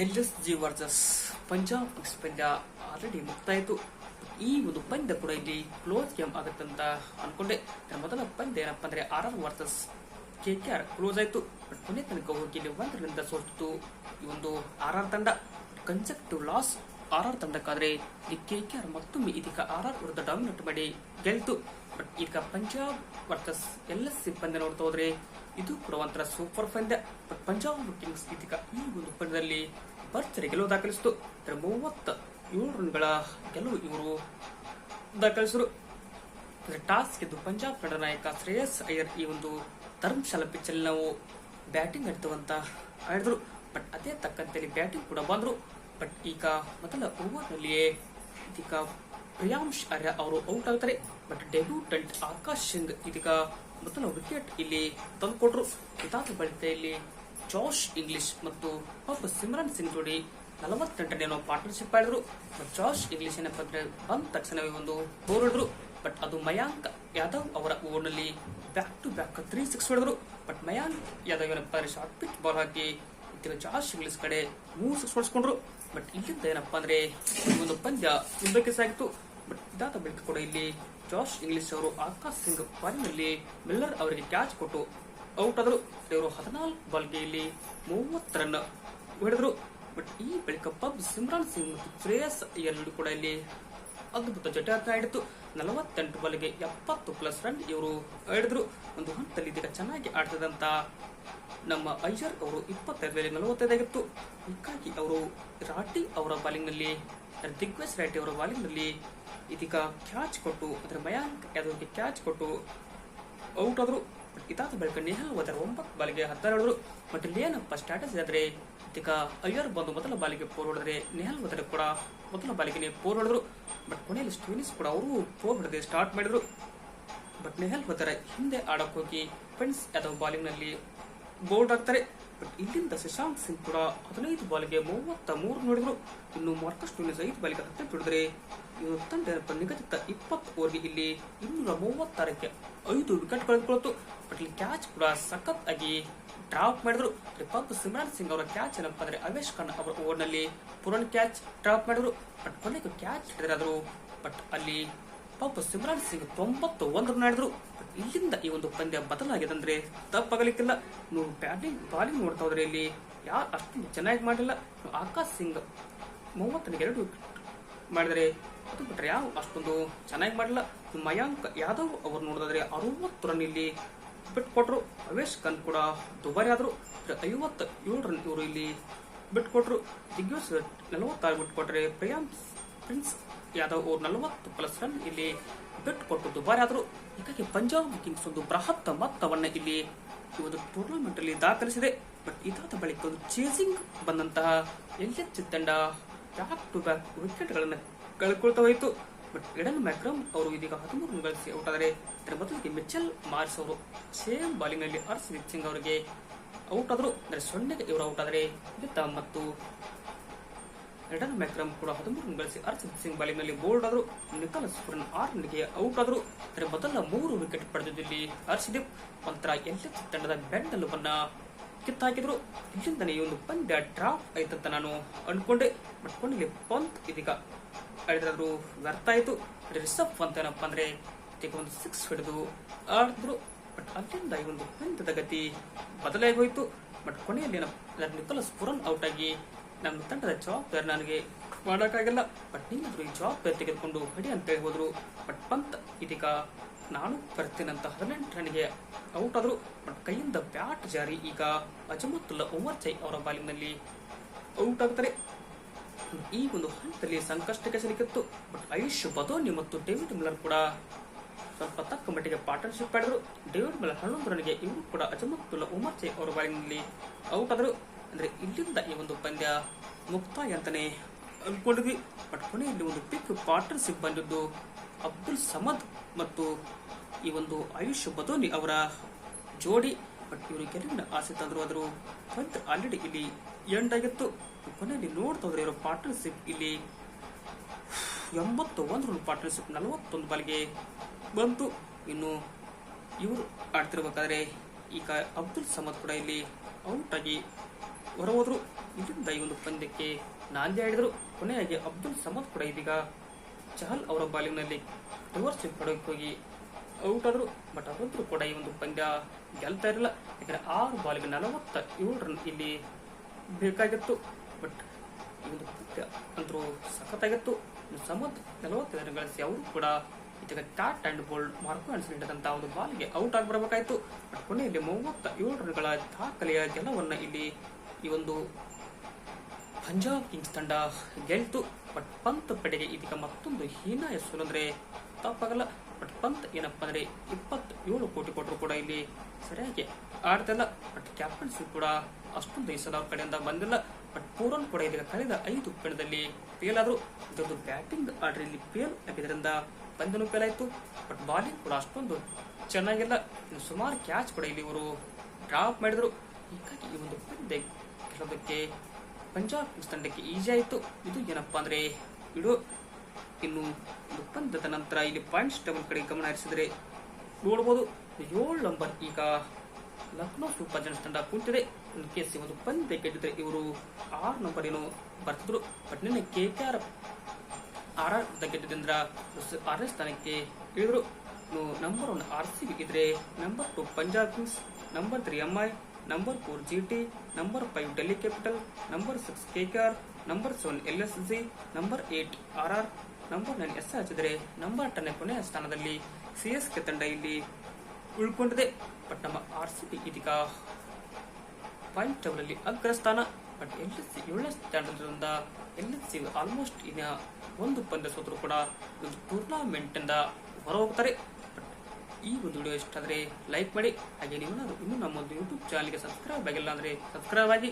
L S G versus Punjab ಪಂದ್ಯ already ಮುಕ್ತಾಯಿತು ಈ ಒಂದು ಪಂದ್ಯ ಕೂಡ ಇಲ್ಲಿ ಕ್ಲೋಸ್ ಗೇಮ್ ಆಗುತ್ತೆ ಅಂತ ಅನ್ಕೊಂಡೆ ಮೊದಲ ಪಂದ್ಯ ಏನಪ್ಪ ಅಂದ್ರೆ R R versus K K R close ಆಯ್ತು. ಬಟ್ ಕೊನೆ ತನಕ ಹೋಗಿ ಇಲ್ಲಿ ಒಂದರಿಂದ ಸೋತಿತ್ತು ಈ ಒಂದು ಆರ್ ಆರ್ ತಂಡ. ಕನ್ಸೆಕ್ಟಿವ್ ಲಾಸ್ ಆರ್ ಆರ್ ತಂಡಕ್ಕಾದ್ರೆ ಈ ಕೆ ಕೆ ಆರ್ ಮತ್ತೊಮ್ಮೆ ಇದೀಗ ಆರ್ ಆರ್ ವಿರುದ್ಧ ಡಾಮಿನೇಟ್ ಮಾಡಿ ಗೆಲ್ತು. ಬಟ್ ಈಗ ಪಂಜಾಬ್ ವರ್ಸಸ್ ಎಲ್ ಎಸ್ ನೋಡ್ತಾ ಹೋದ್ರೆ ಇದು ಒಂಥರ ಸೂಪರ್ ಪಂದ್ಯ ಪಂಜಾಬ್ ಕಿಂಗ್ಸ್ ಇದೀಗ ಈ ಒಂದು ಪಂದ್ಯದಲ್ಲಿ ಭರ್ಜರಿ ಗೆಲುವು ದಾಖಲಿಸಿತು. ಇದರ ಮೂವತ್ತ ಏಳು ರನ್ಗಳ ಗೆಲುವು ಇವರು ದಾಖಲಿಸಿದರು. ಅಂದ್ರೆ ಟಾಸ್ ಗೆದ್ದು ಪಂಜಾಬ್ ತಂಡ ನಾಯಕ ಶ್ರೇಯಸ್ ಅಯ್ಯರ್ ಈ ಒಂದು ಧರ್ಮಶಾಲಾ ಪಿಚ್ಚಲ್ಲಿ ನಾವು ಬ್ಯಾಟಿಂಗ್ ಆಡ್ತೇವೆ ಅಂತ ಆಡಿದ್ರು. ಬಟ್ ಅದೇ ತಕ್ಕಂತೆ ಬ್ಯಾಟಿಂಗ್ ಕೂಡ ಬಂದ್ರು. ಬಟ್ ಈಗ ಮೊದಲ ಓವರ್ನಲ್ಲಿಯೇ ಇದೀಗ ಪ್ರಿಯಾಂಶ್ ಆರ್ಯ ಅವರು ಔಟ್ ಆಗ್ತಾರೆ ಬಟ್ ಡೆಬ್ಯೂಟೆಂಟ್ ಆಕಾಶ್ ಸಿಂಗ್ ಇದೀಗ ಮೊದಲ ವಿಕೆಟ್ ಇಲ್ಲಿ ತಂದುಕೊಟ್ರು. ಇದಾದ ಬಳಿಕ ಇಲ್ಲಿ ಜಾಶ್ ಇಂಗ್ಲಿಷ್ ಮತ್ತು ಪಾಪ ಸಿಮ್ರನ್ ಸಿಂಗ್ ಜೋಡಿ ನಲವತ್ತೆಂಟನೇ ಪಾರ್ಟ್ನರ್ಶಿಪ್ ಆಡಿದ್ರು. ಜಾಶ್ ಇಂಗ್ಲಿಷ್ ಏನಪ್ಪ ಅಂದ್ರೆ ಬಂದ ತಕ್ಷಣವೇ ಒಂದು ಬೋರ್ ಹೊಡೆದ್ರು. ಬಟ್ ಅದು ಮಯಾಂಕ್ ಯಾದವ್ ಅವರ ಓವರ್ನಲ್ಲಿ back to back three six ಹೊಡೆದ್ರು. ಬಟ್ ಮಯಾಂಕ್ ಯಾದವ್ ಏನಪ್ಪ ಅಂದ್ರೆ ಶಾರ್ಟ್ ಪಿಚ್ ಬಾಲ್ ಹಾಕಿ ಜಾಶ್ ಇಂಗ್ಲಿಷ್ ಕಡೆ ಮೂರು ಸಿಕ್ಸ್ ಹೊಡೆಸ್ಕೊಂಡ್ರು. ಬಟ್ ಇಲ್ಲಿಂದ ಏನಪ್ಪ ಅಂದ್ರೆ ಒಂದು ಪಂದ್ಯ ಮುಂದಕ್ಕೆ ಸಾಗಿತ್ತು. ಇದಾದ ಬಳಿಕ ಕೂಡ ಇಲ್ಲಿ ಜಾಶ್ ಇಂಗ್ಲಿಷ್ ಅವರು ಆಕಾಶ್ ಸಿಂಗ್ ಪಾರಿನಲ್ಲಿ ಮಿಲ್ಲರ್ ಅವರಿಗೆ ಕ್ಯಾಚ್ ಕೊಟ್ಟು ಔಟ್ ಆದರು. ಇವರು ಹದಿನಾಲ್ಕು ಬಾಲ್ಗೆ ಇಲ್ಲಿ ಮೂವತ್ತು ರನ್ ಹೊಡೆದರು. ಬಟ್ ಈ ಬಳಿಕ ಪಬ್ ಸಿಮ್ರಾನ್ ಸಿಂಗ್ ಮತ್ತು ಶ್ರೇಯಸ್ ಎರಡು ಕೂಡ ಇಲ್ಲಿ ಅದ್ಭುತ ಜಟಾಟ ಆಡಿತು. ನಲವತ್ತೆಂಟು ಬಾಲ್ಗೆ ಎಪ್ಪತ್ತು ಪ್ಲಸ್ ರನ್ ಇವರು ಆಡಿದ್ರು. ಒಂದು ಹಂತದಲ್ಲಿ ಇದೀಗ ಚೆನ್ನಾಗಿ ಆಡ್ತದಂತ ನಮ್ಮ ಅಯ್ಯರ್ ಅವರು ಇಪ್ಪತ್ತೈದು ಮೇಲೆ ನಲವತ್ತೈದಾಗಿತ್ತು ಹೀಗಾಗಿ ಅವರು ರಾಟಿ ಅವರ ಬಾಲಿಂಗ್ನಲ್ಲಿ ದಿಗ್ವೇಶ್ ರಾಟಿ ಅವರ ಬಾಲಿಂಗ್ನಲ್ಲಿ ಇದೀಗ ಕ್ಯಾಚ್ ಕೊಟ್ಟು ಅದರ ಮಯಾಂಕ್ ಯಾದವ್ಗೆ ಕ್ಯಾಚ್ ಕೊಟ್ಟು ಔಟ್ ಆದ್ರು ಇದಾದ ಬಳಿಕ ನೆಹಲ್ ಅದರ ಒಂಬತ್ತು ಬಾಲಿಗೆ ಹದಿನಾರು ಮತ್ತು ಲೇನ್ ಇಲ್ಲಿ ಏನಪ್ಪ ಆದರೆ ಇದೀಗ ಅಯ್ಯರ್ ಬಂದು ಮೊದಲ ಬಾಲಿಗೆ ಪೋರ್ ಹೊಡೆದ್ರೆ ನೆಹಲ್ ಹೋದರೆ ಕೂಡ ಮೊದಲ ಬಾಲಿಗೆ ಪೋರ್ ಹೊಡೆದ್ರು. ಬಟ್ ಕೊನೆಯಲ್ಲಿ ಸ್ಟೋನಿಸ್ ಕೂಡ ಅವರು ಪೋರ್ ಹೊಡೆದೇ ಸ್ಟಾರ್ಟ್ ಮಾಡಿದ್ರು. ಬಟ್ ನೆಹಲ್ ಹೋದರೆ ಹಿಂದೆ ಆಡೋಕ್ಕೋಗಿ ಹೋಗಿ ಫ್ರೆಂಡ್ಸ್ ಯಾದವ್ ಬಾಲಿಂಗ್ನಲ್ಲಿ ಬೋಲ್ಡ್ ಆಗ್ತಾರೆ. ಬಟ್ ಇಲ್ಲಿಂದ ಶಶಾಂಕ್ ಸಿಂಗ್ ಕೂಡ ಹದಿನೈದು ಬಾಲ್ಗೆ ಮೂವತ್ತ ಮೂರು ನೋಡಿದ್ರು. ಇನ್ನು ಮಾರ್ಕಸ್ ಐದು ಬಾಲ್ಗೆ ಹತ್ತು ಬಿಡಿದ್ರೆ ಇವರು ತಂಡ ನಿಗದಿತ ಇಪ್ಪತ್ತು ಓವರ್ಗೆ ಇಲ್ಲಿ ಇನ್ನೂರ ಮೂವತ್ತಾರಕ್ಕೆ ಐದು ವಿಕೆಟ್ ಕಳೆದುಕೊಳ್ಳುತ್ತು. ಬಟ್ ಇಲ್ಲಿ ಕ್ಯಾಚ್ ಕೂಡ ಸಖತ್ ಆಗಿ ಡ್ರಾಪ್ ಮಾಡಿದ್ರು ಪಬ್ ಸಿಮ್ರಾನ್ ಸಿಂಗ್ ಅವರ ಕ್ಯಾಚ್ ಏನಪ್ಪ ಅಂದ್ರೆ ಅವೇಶ್ ಖಾನ್ ಅವರ ಓವರ್ನಲ್ಲಿ ಪುರನ್ ಕ್ಯಾಚ್ ಡ್ರಾಪ್ ಮಾಡಿದ್ರು. ಬಟ್ ಕೊನೆಗೂ ಕ್ಯಾಚ್ ಹಿಡಿದ್ರೆ ಆದ್ರು ಬಟ್ ಅಲ್ಲಿ ಪಾಪ ಸಿಮ್ರಾನ್ ಸಿಂಗ್ ತೊಂಬತ್ತು ಒಂದು ರನ್ ಆಡಿದ್ರು. ಇಲ್ಲಿಂದ ಈ ಒಂದು ಪಂದ್ಯ ಬದಲಾಗಿದೆ ಅಂದ್ರೆ ತಪ್ಪಾಗಲಿಕ್ಕಿಲ್ಲ. ನೀವು ಬ್ಯಾಟಿಂಗ್ ಬಾಲಿಂಗ್ ನೋಡ್ತಾ ಹೋದ್ರೆ ಇಲ್ಲಿ ಯಾರು ಅಷ್ಟು ಚೆನ್ನಾಗಿ ಮಾಡಿಲ್ಲ. ಆಕಾಶ್ ಸಿಂಗ್ ಮೂವತ್ತನಿಗೆ ಎರಡು ಮಾಡಿದರೆ ಅದು ಬಿಟ್ರೆ ಯಾವ ಅಷ್ಟೊಂದು ಚೆನ್ನಾಗಿ ಮಾಡಿಲ್ಲ. ಮಯಾಂಕ್ ಯಾದವ್ ಅವರು ನೋಡಿದ್ರೆ ಅರವತ್ತು ರನ್ ಇಲ್ಲಿ ಬಿಟ್ಕೊಟ್ರು. ಅವೇಶ್ ಖಾನ್ ಕೂಡ ದುಬಾರಿ ಆದ್ರು. ಐವತ್ತ ಏಳು ರನ್ ಇವರು ಇಲ್ಲಿ ಬಿಟ್ಕೊಟ್ರು. ಕೊಟ್ರು ದಿಗ್ವಿಜಯ್ ನಲವತ್ತಾರು ಬಿಟ್ಕೊಟ್ರೆ ಪ್ರಿಯಾಂಕ್ ಯಾದವ್ ಅವ್ರು ನಲವತ್ತು ಪ್ಲಸ್ ರನ್ ಇಲ್ಲಿ ಬೆಟ್ ಕೊಟ್ಟು ದುಬಾರಿ ಆದರೂ ಹೀಗಾಗಿ ಪಂಜಾಬ್ ಕಿಂಗ್ಸ್ ಒಂದು ಬೃಹತ್ ಮೊತ್ತವನ್ನ ಇಲ್ಲಿ ಈ ಒಂದು ಟೂರ್ನಮೆಂಟ್ ಅಲ್ಲಿ ದಾಖಲಿಸಿದೆ. ಬಟ್ ಇದಾದ ಬಳಿಕ ಒಂದು ಚೇಸಿಂಗ್ ಬಂದಂತಹ ಎಲ್ ತಂಡ ಬ್ಯಾಕ್ ಟು ಬ್ಯಾಕ್ ವಿಕೆಟ್ ಗಳನ್ನ ಕಳ್ಕೊಳ್ತಾ ಹೋಯಿತು. ಬಟ್ ಎಡನ್ ಮ್ಯಾಕ್ರಮ್ ಅವರು ಇದೀಗ ಹದಿಮೂರು ರನ್ ಗಳಿಸಿ ಔಟ್ ಆದರೆ ಇದರ ಬದಲಿಗೆ ಮಿಚೆಲ್ ಮಾರ್ಸ್ ಅವರು ಸೇಮ್ ಬಾಲಿಂಗ್ನಲ್ಲಿ ಹರ್ಷದೀಪ್ ಸಿಂಗ್ ಅವರಿಗೆ ಔಟ್ ಆದ್ರು ಅಂದರೆ ಸೊನ್ನೆಗೆ ಇವರು ಔಟ್ ಆದರೆ ಮತ್ತು ಎಡನ್ ಮ್ಯಾಕ್ರಮ್ ಕೂಡ ಹದಿಮೂರು ಗಳಿಸಿ ಹರ್ಷದೀಪ್ ಸಿಂಗ್ ಬಾಲಿಂಗ್ನಲ್ಲಿ ಬೋಲ್ಡ್ ಆದ್ರು ನಿಖಲಸ್ ಪುರನ್ ಆರು ರನ್ಗೆ ಔಟ್ ಆದ್ರು ಅದರ ಮೊದಲ ಮೂರು ವಿಕೆಟ್ ಪಡೆದಿದ್ದಲ್ಲಿ ಹರ್ಷದೀಪ್ ಒಂಥರ ಎಲ್ಲ ತಂಡದ ಬೆಂಡಲುವನ್ನ ಕಿತ್ತಾಕಿದ್ರು. ಇಲ್ಲಿಂದನೇ ಈ ಒಂದು ಪಂದ್ಯ ಡ್ರಾಪ್ ಆಯ್ತಂತ ನಾನು ಅನ್ಕೊಂಡೆ. ಬಟ್ ಪಂತ್ ಇದೀಗ ಆಡಿದ್ರು ವ್ಯರ್ಥ ಆಯ್ತು. ರಿಷಬ್ ಅಂತ ಏನಪ್ಪ ಅಂದ್ರೆ ಒಂದು ಸಿಕ್ಸ್ ಹಿಡಿದು ಆಡಿದ್ರು. ಬಟ್ ಅಲ್ಲಿಂದ ಈ ಒಂದು ಪಂದ್ಯದ ಗತಿ ಬದಲಾಗಿ ಹೋಯ್ತು. ಬಟ್ ಕೊನೆಯಲ್ಲಿ ಏನಪ್ಪ ನಿಖಲಸ್ ಪುರನ್ ಔಟ್ ಆಗಿ ನಮ್ಮ ತಂಡದ ಜವಾಬ್ದಾರಿ ನನಗೆ ಮಾಡೋಕ್ಕಾಗಲ್ಲ. ಬಟ್ ನೀನಾದ್ರೂ ಈ ಜವಾಬ್ದಾರಿ ತೆಗೆದುಕೊಂಡು ಹೊಡಿ ಅಂತ ಹೇಳ್ಬೋದ್ರು ಬಟ್ ಪಂತ್ ಇದೀಗ ನಾನು ಬರ್ತೀನಂತ ಹದಿನೆಂಟು ರನ್ಗೆ ಔಟ್ ಆದ್ರು. ಬಟ್ ಕೈಯಿಂದ ಬ್ಯಾಟ್ ಜಾರಿ ಈಗ ಅಜಮತ್ತುಲ್ಲಾ ಉಮರ್ ಚೈ ಅವರ ಬಾಲಿನಲ್ಲಿ ಔಟ್ ಆಗ್ತಾರೆ. ಈ ಒಂದು ಹಂತದಲ್ಲಿ ಸಂಕಷ್ಟಕ್ಕೆ ಸಿಲುಕಿತ್ತು. ಬಟ್ ಆಯುಷ್ ಬದೋನಿ ಮತ್ತು ಡೇವಿಡ್ ಮಿಲ್ಲರ್ ಕೂಡ ಸ್ವಲ್ಪ ತಕ್ಕ ಮಟ್ಟಿಗೆ ಪಾರ್ಟ್ನರ್ಶಿಪ್ ಆಡಿದ್ರು ಡೇವಿಡ್ ಮಿಲ್ಲರ್ ಹನ್ನೊಂದು ರನ್ಗೆ ಇವರು ಕೂಡ ಅಜಮತ್ತುಲ್ಲಾ ಉಮರ್ ಚೈ ಅವರ ಬಾಲಿನಲ್ಲಿ ಔಟ್ ಆದ್ರು. ಅಂದ್ರೆ ಇಲ್ಲಿಂದ ಈ ಒಂದು ಪಂದ್ಯ ಮುಕ್ತಾಯ ಅಂತಲೇ ಅನ್ಕೊಂಡಿದ್ವಿ ಬಟ್ ಕೊನೆಯಲ್ಲಿ ಒಂದು ಪಿಕ್ ಪಾರ್ಟ್ನರ್ಶಿಪ್ ಬಂದಿದ್ದು ಅಬ್ದುಲ್ ಸಮದ್ ಮತ್ತು ಈ ಒಂದು ಆಯುಷ್ ಬದೋನಿ ಅವರ ಜೋಡಿ. ಬಟ್ ಇವರು ಗೆಲುವಿನ ಆಸೆ ತಂದರು ಆದರೂ ಪಂತ್ ಆಲ್ರೆಡಿ ಇಲ್ಲಿ ಎಂಡ್ ಆಗಿತ್ತು. ಕೊನೆಯಲ್ಲಿ ನೋಡ್ತಾ ಹೋದ್ರೆ ಇವರ ಪಾರ್ಟ್ನರ್ಶಿಪ್ ಇಲ್ಲಿ ಎಂಬತ್ತು ಒಂದು ರನ್ ಪಾರ್ಟ್ನರ್ಶಿಪ್, ನಲವತ್ತೊಂದು ಬಾಲ್ಗೆ ಬಂತು. ಇನ್ನು ಇವರು ಆಡ್ತಿರ್ಬೇಕಾದ್ರೆ ಈಗ ಅಬ್ದುಲ್ ಸಮದ್ ಕೂಡ ಇಲ್ಲಿ ಔಟ್ ಆಗಿ ಹೊರಹೋದ್ರು. ಇದರಿಂದ ಈ ಒಂದು ಪಂದ್ಯಕ್ಕೆ ನಾಂದಿ ಆಡಿದರು. ಕೊನೆಯಾಗಿ ಅಬ್ದುಲ್ ಸಮದ್ ಕೂಡ ಇದೀಗ ಚಹಲ್ ಅವರ ಬಾಲಿಂಗ್ನಲ್ಲಿ ರಿವರ್ಸ್ ಪಡೆಯೋಕೆ ಹೋಗಿ ಔಟ್ ಆದ್ರು. ಬಟ್ ಅವರಂತರೂ ಕೂಡ ಈ ಒಂದು ಪಂದ್ಯ ಗೆಲ್ತಾ ಇರಲಿಲ್ಲ. ಯಾಕಂದ್ರೆ ಆರು ಬಾಲಿಗೆ ನಲವತ್ತ ಏಳು ರನ್ ಇಲ್ಲಿ ಬೇಕಾಗಿತ್ತು. ಬಟ್ ಈ ಒಂದು ಪಂದ್ಯ ಅಂತರೂ ಸಖತ್ತಾಗಿತ್ತು. ಸಮದ್ ನಲವತ್ತೈದು ರನ್ ಗಳಿಸಿ ಅವರು ಕೂಡ ಇದೀಗ ಟ್ಯಾಟ್ ಅಂಡ್ ಬೋಲ್ಡ್ ಮಾರ್ಕೋ ಅನ್ಸಿದಂತ ಒಂದು ಬಾಲ್ಗೆ ಔಟ್ ಆಗಿ ಬರಬೇಕಾಯ್ತು. ಬಟ್ ಕೊನೆಯಲ್ಲಿ ಮೂವತ್ತ ಏಳು ರನ್ಗಳ ದಾಖಲೆಯ ಗೆಲುವನ್ನ ಇಲ್ಲಿ ಈ ಒಂದು ಪಂಜಾಬ್ ಕಿಂಗ್ಸ್ ತಂಡ ಗೆಲ್ತು. ಬಟ್ ಪಂತ್ ಪಡೆಗೆ ಇದೀಗ ಮತ್ತೊಂದು ಹೀನಾಯ ಹೆಸರು ಅಂದ್ರೆ ತಪ್ಪಾಗಲ್ಲ ಬಟ್ ಪಂತ್ ಏನಪ್ಪ ಅಂದ್ರೆ ಇಪ್ಪತ್ತೇಳು ಕೋಟಿ ಕೊಟ್ಟರು ಕೂಡ ಇಲ್ಲಿ ಸರಿಯಾಗಿ ಆಡ್ತಿಲ್ಲ ಬಟ್ ಕ್ಯಾಪ್ಟನ್ಸಿ ಕೂಡ ಅಷ್ಟೊಂದು ಈ ಅವ್ರ ಕಡೆಯಿಂದ ಬಂದಿಲ್ಲ. ಬಟ್ ಪೂರನ್ ಕೂಡ ಇದೀಗ ಕಳೆದ ಐದು ಪಣದಲ್ಲಿ ಫೇಲ್ ಆದ್ರು. ಇದೊಂದು ಬ್ಯಾಟಿಂಗ್ ಆರ್ಡರ್ ಇಲ್ಲಿ ಫೇಲ್ ಆಗಿದ್ದರಿಂದ ಬಂದನು ಫೇಲ್ ಆಯ್ತು. ಬಟ್ ಬಾಲಿಂಗ್ ಕೂಡ ಅಷ್ಟೊಂದು ಚೆನ್ನಾಗಿಲ್ಲ. ಸುಮಾರು ಕ್ಯಾಚ್ ಕೂಡ ಇಲ್ಲಿ ಇವರು ಡ್ರಾಪ್ ಮಾಡಿದ್ರು. ಹೀಗಾಗಿ ಈ ಒಂದು ಪಂದ್ಯ ಗೆಲ್ಲೋದಕ್ಕೆ ಪಂಜಾಬ್ ಕಿಂಗ್ಸ್ ತಂಡಕ್ಕೆ ಈಜಿ ಆಯಿತು. ಇದು ಏನಪ್ಪಾ ಅಂದರೆ ಇದು ಇನ್ನು ಒಪ್ಪಂದದ ನಂತರ ಇಲ್ಲಿ ಪಾಯಿಂಟ್ಸ್ ಟೇಬಲ್ ಕಡೆ ಗಮನ ಹರಿಸಿದರೆ ನೋಡಬಹುದು ಏಳು ನಂಬರ್ ಈಗ ಲಕ್ನೋ ಸೂಪರ್ ಜನ್ಸ್ ತಂಡ ಕುಂತಿದೆ. ಇನ್ ಕೇಸ್ ಒಂದು ಪಂದ್ಯ ಗೆದ್ದಿದ್ರೆ ಇವರು ಆರು ನಂಬರ್ ಏನು ಬರ್ತಿದ್ರು. ಬಟ್ ನಿನ್ನೆ K K R R R ಗೆದ್ದಿದ್ರಿಂದ ಆರನೇ ಸ್ಥಾನಕ್ಕೆ ಇಳಿದ್ರು. Number one R C B ಇದ್ರೆ number two Punjab Kings number three M I number four G T number five Delhi capital number K R number seven L S G number eight R R number nine S ಹಚ್ಚಿದ್ರೆ number ten ಕೊನೆಯ ಸ್ಥಾನದಲ್ಲಿ C S K ತಂಡ ಇಲ್ಲಿ ಉಳ್ಕೊಂಡಿದೆ. But ನಮ್ಮ R C B ಇದೀಗ point table ಅಲ್ಲಿ ಅಗ್ರ ಸ್ಥಾನ. ಬಟ್ ಎಲ್ ಎಸ್ ಸಿ ಏಳನೇ ಸ್ಥಾನದಿಂದ ಎಲ್ ಎಸ್ ಸಿ ಆಲ್ಮೋಸ್ಟ್ ಇನ್ನ ಒಂದು ಪಂದ್ಯ ಸೋತರು ಕೂಡ ಒಂದು ಟೂರ್ನಾಮೆಂಟ್ ಹೊರ ಹೋಗ್ತಾರೆ. ಈ ಒಂದು ವಿಡಿಯೋ ಇಷ್ಟ ಆದ್ರೆ ಲೈಕ್ ಮಾಡಿ. ಹಾಗೆ ನೀವು ಇನ್ನೂ ನಮ್ಮ ಒಂದು ಯೂಟ್ಯೂಬ್ ಚಾನಲ್ಗೆ ಸಬ್ಸ್ಕ್ರೈಬ್ ಆಗಿಲ್ಲ ಅಂದ್ರೆ ಸಬ್ಸ್ಕ್ರೈಬ್ ಆಗಿ.